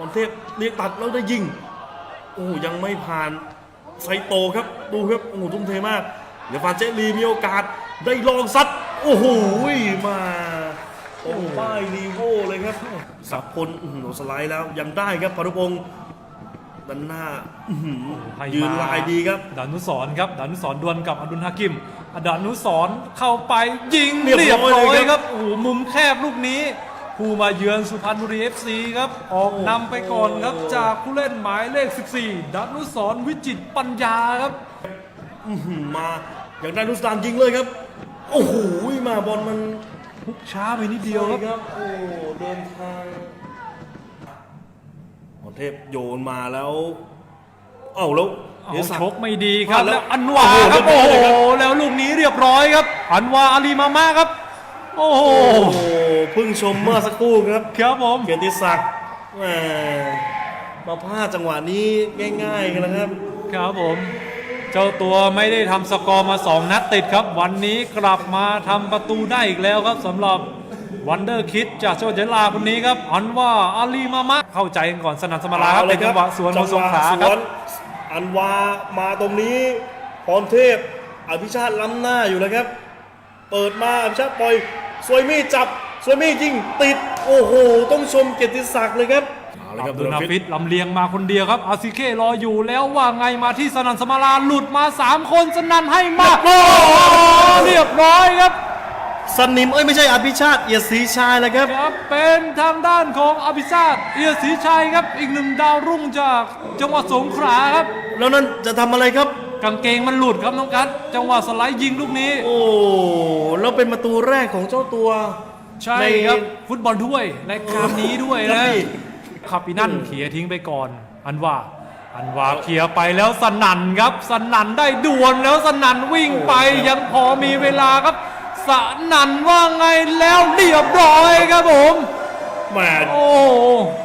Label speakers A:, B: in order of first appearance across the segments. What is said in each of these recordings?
A: พรเทพเรียกตัดแล้วได้ยิง โอ้ยังไม่ผ่านไซโตครับ ดูครับโอ้โหทุ่มเทมากเดี๋ยวฟานเจลีมีโอกาสได้ลองซัดโอ้โหมาตรงป้ายลีโวเลยครับสับพลอื้อหือสไลด์แล้วยังได้ครับพานุพงศ์ด้านหน้าอื้อหือ
B: ให้
A: ยืน
B: มา
A: ลายดีครับ
B: ดานุสรณ์ครับดานุสรณ์ดวลกับอดุลฮากิมอดานุสรณ์เข้าไปยิง
A: เรียบร้อยเลยครับ
B: ครับโอ้โหมุมแคบลูกนี้ ผู้มาเยือนสุพรรณบุรีเอฟซีครับ ออกนำไปก่อนครับ จากผู้เล่นหมายเลข 14ดานุสรณ์วิจิตรปัญญาครับ
A: อื้อหือมาอย่างได้ลุสตานยิงเลยครับ โอ้โหมาบอลมัน
B: พุกช้าไปนิดเดียวครับ
A: ใช่ครับโอ้เดินทางพรเทพโยนมาแล้วเอ้าแล้ว
B: เอา
A: เดี๋ยวสัก
B: ชกไม่ดีครับ
A: พลาดแล้
B: แล้ววอันวาครับ
A: โอ้
B: โอ้
A: โห
B: โห แล้วลูกนี้เรียบร้อยครับ อันวาอาลีมาม่าครับ โอ้โห
A: โอ้โหเพิ่งชมเมื่อสักครู่ครับ
B: ครับผม
A: เกียรติศักดิ์แหมมาพลาดจังหวะนี้ง่ายๆกันนะครับ
B: ครับผม เจ้าตัวไม่ได้ทำสกอร์มา 2 นัดติดครับ วันนี้กลับมาทำประตูได้อีกแล้วครับสำหรับวันเดอร์คิดจากจังหวัดยะลาคนนี้ครับ อันว่าอาลีมามะเข้าใจกันก่อนสนันสมาราครับเป็นจังหวะสวนของสงขลา
A: จังห
B: ครั
A: วะ
B: บ
A: สวนอันวามาตรงนี้พรเทพอภิชาติล้ำหน้าอยู่แล้วครับ เปิดมาอภิชาติปล่อย สวยมีดจับสวยมีดยิงติด โอ้โห ต้องชมเกียรติศักดิ์เลยครับเอาละค
B: อั
A: รับบ
B: ดุล
A: ดู
B: นา
A: ฟิ
B: ฟิ
A: ต
B: ตลำเลียงมาคนเดียวครับอาซิเก้รออยู่แล้วว่าไงมาที่สนันสมาราหลุดมา 3 คนสนันให้มาโอ้โหเรียบร้อยครับ
A: สนิมเอ้ยไม่ใช่อภิชาติเอียดศรีชายเลยครับ
B: ครับเป็นทางด้านของอภิชาติเอียศรีชัยครับ อีกหนึ่งดาวรุ่งจากจังหวัดสงขลาครับ
A: แล้วนั่นจะทำอะไรครับ
B: กางเกงมันหลุดครับน้องกัสจังหวะสไลด์ยิงลูกนี้
A: โอ้แล้วเป็นประตูแรกของเจ้าตัว
B: ใช่ครับ ฟุตบอลด้วยรายการนี้ด้วย
A: ครั
B: นะ
A: บพี่
B: คาปินันเขี่ยทิ้งไปก่อน อันว่า อันว่าเขี่ยไปแล้วสนั่นครับ สนั่นได้ด่วนแล้วสนั่นวิ่งไปยังพอมีเวลาครับ สนั่นว่าไงแล้วเรียบร้อยครับผม
A: แหม
B: โอ้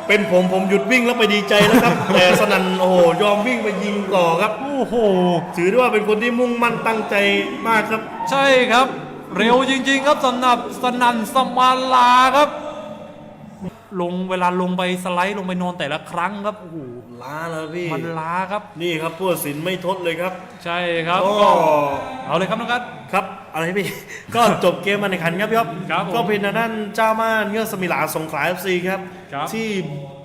A: เป็นผมผมหยุดวิ่งแล้วไปดีใจแล้วครับ แต่สนันโอ้โหยอมวิ่งไปยิงต่อครับ
B: โอ้โห
A: ถือได้ว่าเป็นคนที่มุ่งมั่นตั้งใจมากครับ
B: ใช่ครับ เร็วจริง ๆ ครับสำหรับสนันสมาลาครับ ลงเวลาลงไปสไลด์ลงไปนอนแต่ละครั้งครับโอ้โห
A: ล้าแล้วพี่
B: มันล้าครับ
A: นี่ครับผู้ตัดสินไม่ทดเลยครับ
B: ใช่ครับ
A: ก็
B: ก็เอาเลยครับน้องกัส
A: ครับอะไรพี่ ก็จบเกมมาในขันครับพี่อ๊อฟ
B: ครับผม
A: ก็เป็นทางด้านเจ้าม่านเงือกสมิลาสงขลาเอฟซีครับ
B: ครับ
A: ที่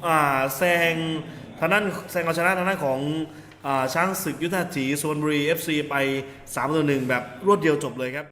A: อ่าแซงทางด้านแซงเอาชนะทางด้านของอ่าช้างศึกยุทธาถีสุวรรณบุรีเอฟซีไป3ต่อ1แบบรวดเดียวจบเลยครับ